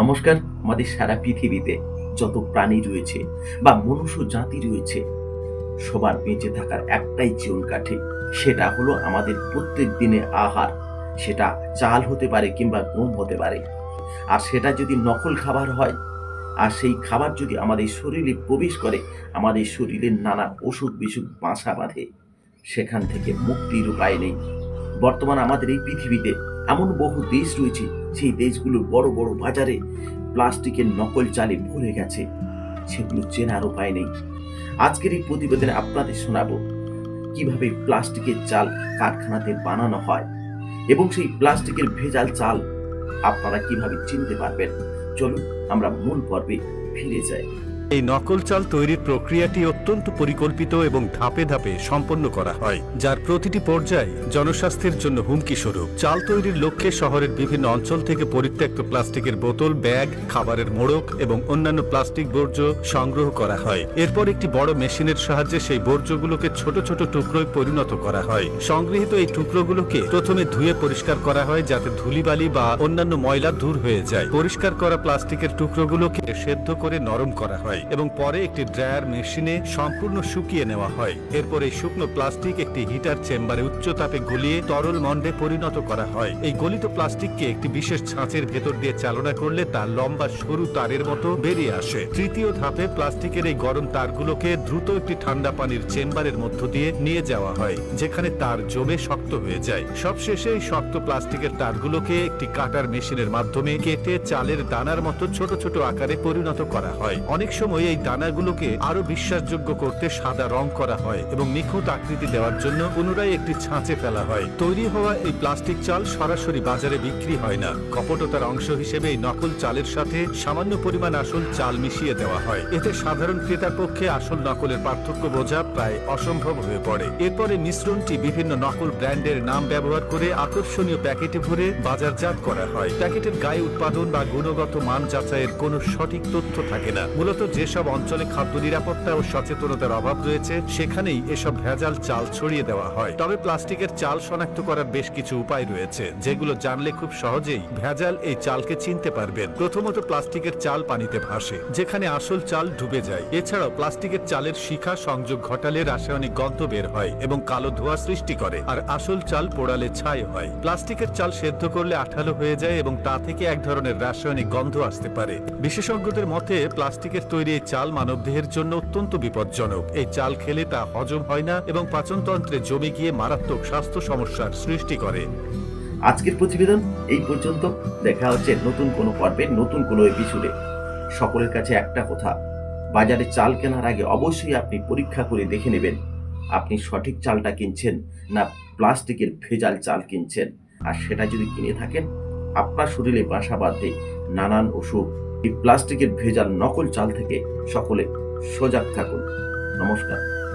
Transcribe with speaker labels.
Speaker 1: নমস্কার, আমাদের সারা পৃথিবীতে যত প্রাণী রয়েছে বা মনুষ্য জাতি রয়েছে, সবার বেঁচে থাকার একটাই জীবন কাঠি, সেটা হলো আমাদের প্রত্যেক দিনে আহার। সেটা চাল হতে পারে কিংবা গম হতে পারে। আর সেটা যদি নকল খাবার হয়, আর সেই খাবার যদি আমাদের শরীরে প্রবেশ করে, আমাদের শরীরের নানা অসুখ বিসুখ বাসা বাঁধে, সেখান থেকে মুক্তির উপায় নেই। বর্তমান আমাদের এই পৃথিবীতে এমন বহু দেশ রয়েছে, সেই দেশগুলোর বড় বড় বাজারে প্লাস্টিকের নকল চালে ভরে গেছে। সেগুলো চেনার উপায় নেই। আজকের এই প্রতিবেদনে আপনাদের শোনাব কীভাবে প্লাস্টিকের চাল কারখানাতে বানানো হয় এবং সেই প্লাস্টিকের ভেজাল চাল আপনারা কীভাবে চিনতে পারবেন। চলুন আমরা মূল পর্বে ফিরে যাই।
Speaker 2: এই নকল চাল তৈরির প্রক্রিয়াটি অত্যন্ত পরিকল্পিত এবং ধাপে ধাপে সম্পন্ন করা হয়, যার প্রতিটি পর্যায়ে জনস্বাস্থ্যের জন্য হুমকি স্বরূপ। চাল তৈরির লক্ষ্যে শহরের বিভিন্ন অঞ্চল থেকে পরিত্যক্ত প্লাস্টিকের বোতল, ব্যাগ, খাবারের মোড়ক এবং অন্যান্য প্লাস্টিক বর্জ্য সংগ্রহ করা হয়। এরপর একটি বড় মেশিনের সাহায্যে সেই বর্জ্যগুলোকে ছোট ছোট টুকরোয় পরিণত করা হয়। সংগৃহীত এই টুকরোগুলোকে প্রথমে ধুয়ে পরিষ্কার করা হয় যাতে ধুলিবালি বা অন্যান্য ময়লা দূর হয়ে যায়। পরিষ্কার করা প্লাস্টিকের টুকরোগুলোকে সেদ্ধ করে নরম করা হয়। এবং পরে একটি ড্রায়ার মেশিনে সম্পূর্ণ শুকিয়ে নেওয়া হয়। এরপর এই শুকনো প্লাস্টিক একটি হিটার চেম্বারে উচ্চ তাপে গলিয়ে তরল মন্ডে পরিণত করা হয়। এই গলিত প্লাস্টিককে একটি বিশেষ ছাঁচের ভেতর দিয়ে চালনা করলে তা লম্বা সরু তারের মতো বেরিয়ে আসে। তৃতীয় ধাপে প্লাস্টিকের এই গরম তারগুলোকে দ্রুত একটি ঠান্ডা পানির চেম্বারের মধ্য দিয়ে নিয়ে যাওয়া হয়, যেখানে তার জমে শক্ত হয়ে যায়। সবশেষে এই শক্ত প্লাস্টিকের তারগুলোকে একটি কাটার মেশিনের মাধ্যমে কেটে চালের দানার মতো ছোট ছোট আকারে পরিণত করা হয়। অনেক সময় এই দানাগুলোকে আরও বিশ্বাসযোগ্য করতে সাদা রং করা হয় এবং নিখুঁত আকৃতি দেওয়ার জন্য পুনরায় একটি ছাঁচে ফেলা হয়। তৈরি হওয়া এই প্লাস্টিক চাল সরাসরি বাজারে বিক্রি হয় না। কপটতার অংশ হিসেবে এই নকল চালের সাথে সামান্য পরিমাণ আসল চাল মিশিয়ে দেওয়া হয়। এতে সাধারণ ক্রেতার পক্ষে আসল নকলের পার্থক্য বোঝা প্রায় অসম্ভব হয়ে পড়ে। এরপরে মিশ্রণটি বিভিন্ন নকল ব্র্যান্ডের নাম ব্যবহার করে আকর্ষণীয় প্যাকেটে ভরে বাজারজাত করা হয়। প্যাকেটের গায়ে উৎপাদন বা গুণগত মান যাচাইয়ের কোনো সঠিক তথ্য থাকে না। মূলত যেসব অঞ্চলে খাদ্য নিরাপত্তা ও সচেতনতার অভাব রয়েছে, সেখানেই এসব ভেজাল চাল ছড়িয়ে দেওয়া হয়। তবে প্লাস্টিকের চাল শনাক্ত করার বেশ কিছু উপায় রয়েছে, যেগুলো জানলে খুব সহজেই ভেজাল এই চালকে চিনতে পারবেন। প্রথমত প্লাস্টিকের চাল পানিতে ভাসে, যেখানে আসল চাল ডুবে যায়। এছাড়াও প্লাস্টিকের চালের শিখা সংযোগ ঘটালে রাসায়নিক গন্ধ বের হয় এবং কালো ধোঁয়া সৃষ্টি করে, আর আসল চাল পোড়ালে ছাই হয়। প্লাস্টিকের চাল সেদ্ধ করলে আঠালো হয়ে যায় এবং তা থেকে এক ধরনের রাসায়নিক গন্ধ আসতে পারে। বিশেষজ্ঞদের মতে, প্লাস্টিকের তৈরি এই চাল মানবদেহের জন্য অত্যন্ত বিপজ্জনক। এই চাল খেলে তা হজম হয় না এবং পাচনতন্ত্রে জমে গিয়ে মারাত্মক স্বাস্থ্য সমস্যার সৃষ্টি করে।
Speaker 1: আজকের প্রতিবেদন এই পর্যন্ত। দেখা হচ্ছে নতুন কোনো পর্বে, নতুন কোনো এপিসোডে সকলের কাছে একটা কথা, বাজারে চাল কেনার আগে অবশ্যই আপনি পরীক্ষা করে দেখে নেবেন, আপনি সঠিক চালটা কিনছেন না প্লাস্টিকের ভেজাল চাল কিনছেন। আর সেটা যদি কিনে থাকেন আপনার শরীরে বাসা বাঁধে নানান অসুখ। এই প্লাস্টিকের ভেজাল নকল চাল থেকে সকলে সজাগ থাকুন। নমস্কার।